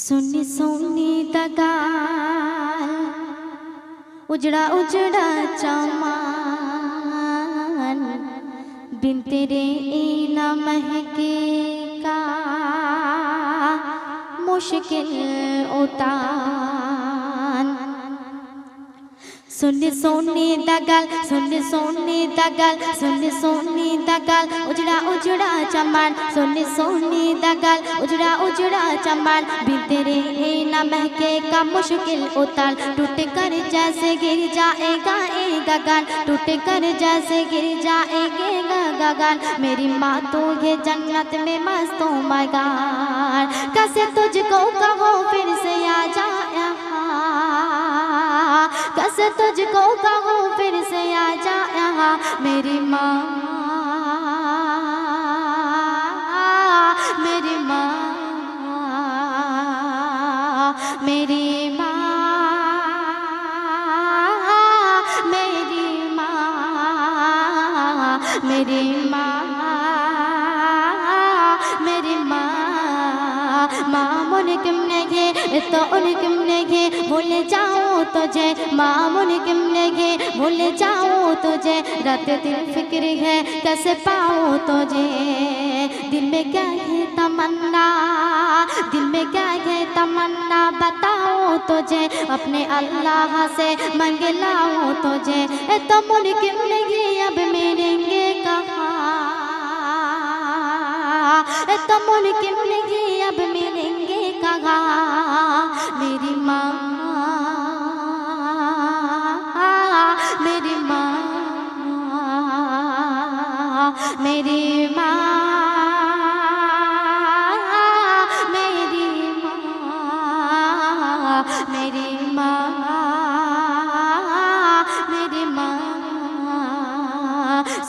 सुनी सुनी दगाल उजड़ा उजड़ा चमान बिन तेरे न महके का मुश्किल उतान सुन, सोनी दगल सुन, सोनी दगल सुन, सोनी दगल उजड़ा उजड़ा चमन सुन, सोनी दगल उजड़ा उजड़ा चमन बिन तेरे ही न महके का मुश्किल उतार। टूट कर जैसे गिर जाएगा ए गगन टूट कर जैसे गिर जाएगा गगन मेरी माँ तो ये जन्नत में मस्तों मगान कैसे तुझको कहो फिर से आ जा कस तुझको कहूँ फिर से आ जा यहाँ मेरी माँ। मेरी माँ। मेरी माँ मुन किम लगे तो उन किम लगे भूल जाओ तुझे। माँ मुन किम लगे भूल जाओ तुझे। रात दिन फ़िक्र है, कैसे पाओ तुझे? दिल में क्या है तमन्ना? दिल में क्या है तमन्ना? बताओ तुझे। अपने अल्लाह से मंग लाओ तुझे तो मुन किम लगे तो मुन किम लगे अब मिलेंगे कहाँ मेरी माँ मेरी माँ मेरी माँ मेरी माँ मेरी माँ मेरी माँ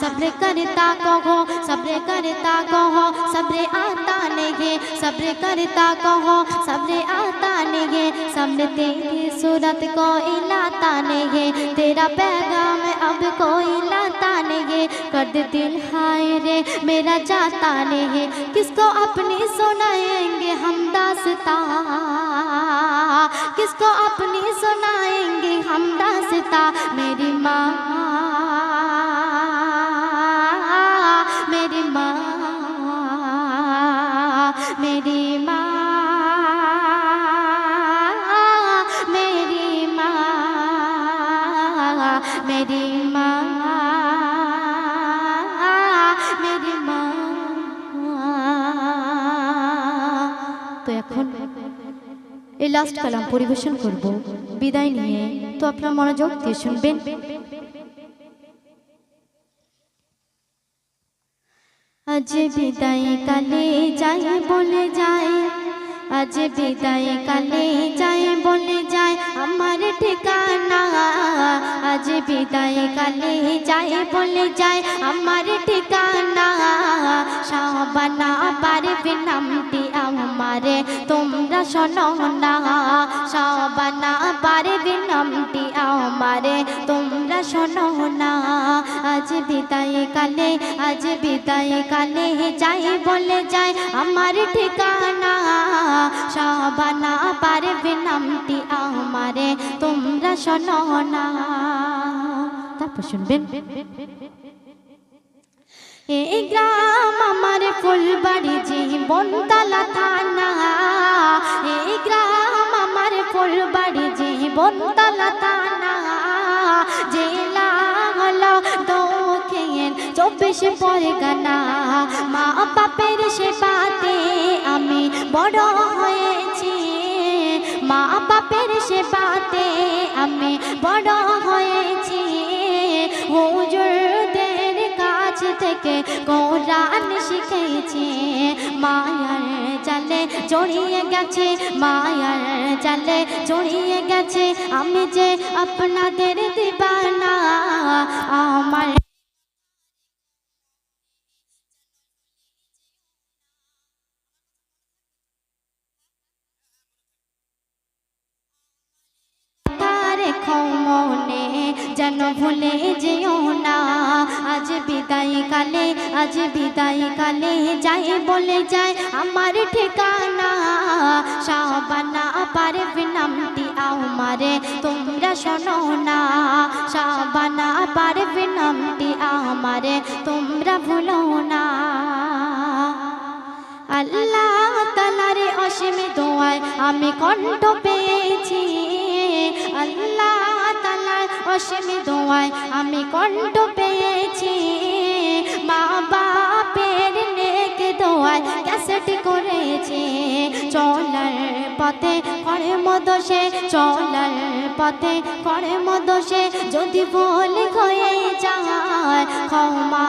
सब्र करता कहो सब्र करता कहो, सब्र आता नहीं, सब्र करता कहो, सब्र आता नहीं। सब्र तेरी सूरत को इलाता नहीं, तेरा पैगाम अब कोई लाता नहीं। कर दिल हाय रे, मेरा जाता नहीं। किसको अपनी सुनाएँगे हम दासता? किसको अपनी सुनाएँगे हम दासता? मेरी माँ মা এই লাস্ট কালাম পরিবেশন করব। বিদায় নিয়ে তো আপনার মনোযোগ দিয়ে শুনবেন। আজ বিদায় কালে যাই বলে যায় আজ বিদায় কালে যাই বলে যায় আমার ঠিকানা আজ বিদায় কালে যাই বলে যায় আমার ঠিকানা সাবানা পারবে নামটি আমারে তোমরা শোনো না। সাবানা পারবে নামটি আমারে তোমরা শোনো না। আজ বিদায় কালে, আজ বিদায় কালে যাই বলে যায় আমার ঠিকানা। সাবানা পারবে নামটি আমারে তোমরা শোনো না। তারপর শুনবেন। এই গ্রাম আমার ফুলবাড়ি চব্বিশ পরগনা মা বাপের সেবাতে আমি বড় হয়েছি। মা বাপের সেবাতে আমি বড় হয়েছি। হুজুরদের কাছ থেকে কোরআন শিখেছি। মায়ার জালে জড়িয়ে গেছে, মায়ার জালে জড়িয়ে গেছে। আমি যে আপনাদের দিবানা, আমার যেন ভুলে যেও না? আজ বিদায় কালে, আজ বিদায় কালে যাই বলে যায় আমার ঠিকানা। শাবানা পারবে নামটি আমারে তোমরা শোনো না। শাবানা পারবে নামটি আমারে তোমরা ভুলো না। আল্লাহ তালারে অসীম দোয়ায় আমি কণ্ঠ পেয়েছি। আল্লাহ অসীম দোয়ায় আমি কণ্ঠ পেয়েছি। মা বাপের নেক দোয়ায় ক্যাসেট করেছি। চলার পথে করে মদসে চলার পথে করে মদসে যদি ভুল হয়ে যায়, ক্ষমা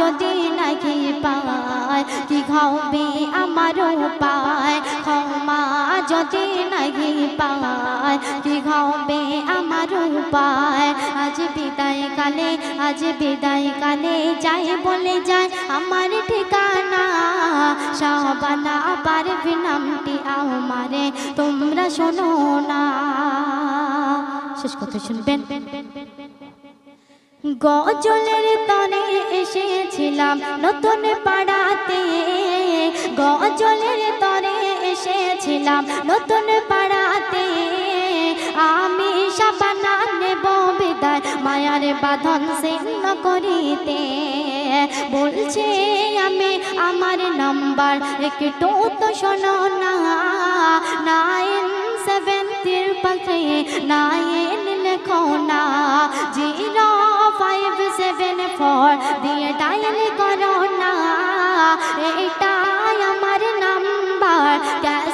যদি নাকি পায়, কি খাওবে আমার পায় ক্ষমা যদি নাকি পায় কি খাওবে আমার পায় আজ বিদায় কালে, আজ বিদায় কালে যাই বলে যায় আমার ঠিকানা। সাবানা পারবে নামটি আমারে তোমরা শোনো না। শেষ কথা শুনবেন। গজলের তনে এসেছিলাম নতুন পাড়াতে। গজলের এসেছিলাম নতুন পাড়াতে। আমি সাবানা নেব বিদায়, মায়ার বাঁধন ছিন্ন করিতে। বলছে আমি আমার নাম্বার, একটু তো শোনো না। নাইন সেভেন ত্রিপল নাইন লেখো না। জিরো ফাইভ সেভেন ফোর দিয়ে ডায়াল করো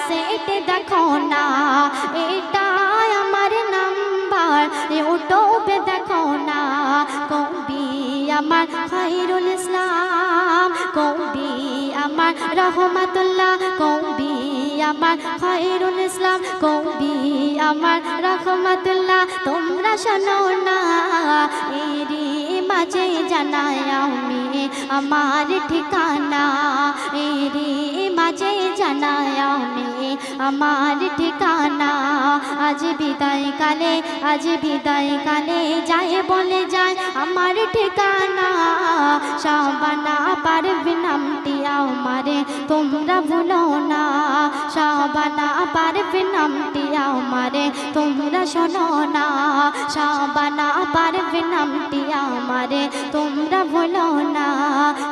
ক্যাসেট দেখো না, এটাই আমার নাম্বার। ইউটিউবে দেখো না, কবি আমার খাইরুল ইসলাম, কবি আমার রহমাতুল্লাহ, কবি আমার খাইরুল ইসলাম, কবি আমার রহমাতুল্লাহ। তোমরা শোনো না এরি মাঝে জানাই আমি আমার ঠিকানা এরে মাঝে জানায় আমি। আমার ঠিকানা, আজ বিদায় কালে আজ বিদায় কালে যায় বলে যায়, আমার ঠিকানা সাবানা পারবে নামটি আমারে, তোমরা ভুলো না। সাবানা পারবে নামটি আমারে, তোমরা শোনো না। সাবানা পারবে নামটি আমারে, তোমরা ভুলো না।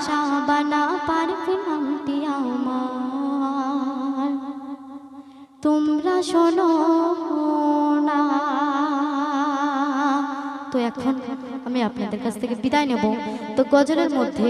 সাবানা পারবে নামটি আমার, তোমরা শোনো না। তো এখন আমি আপনাদের কাছ থেকে বিদায় নেব। তো গজলের মধ্যে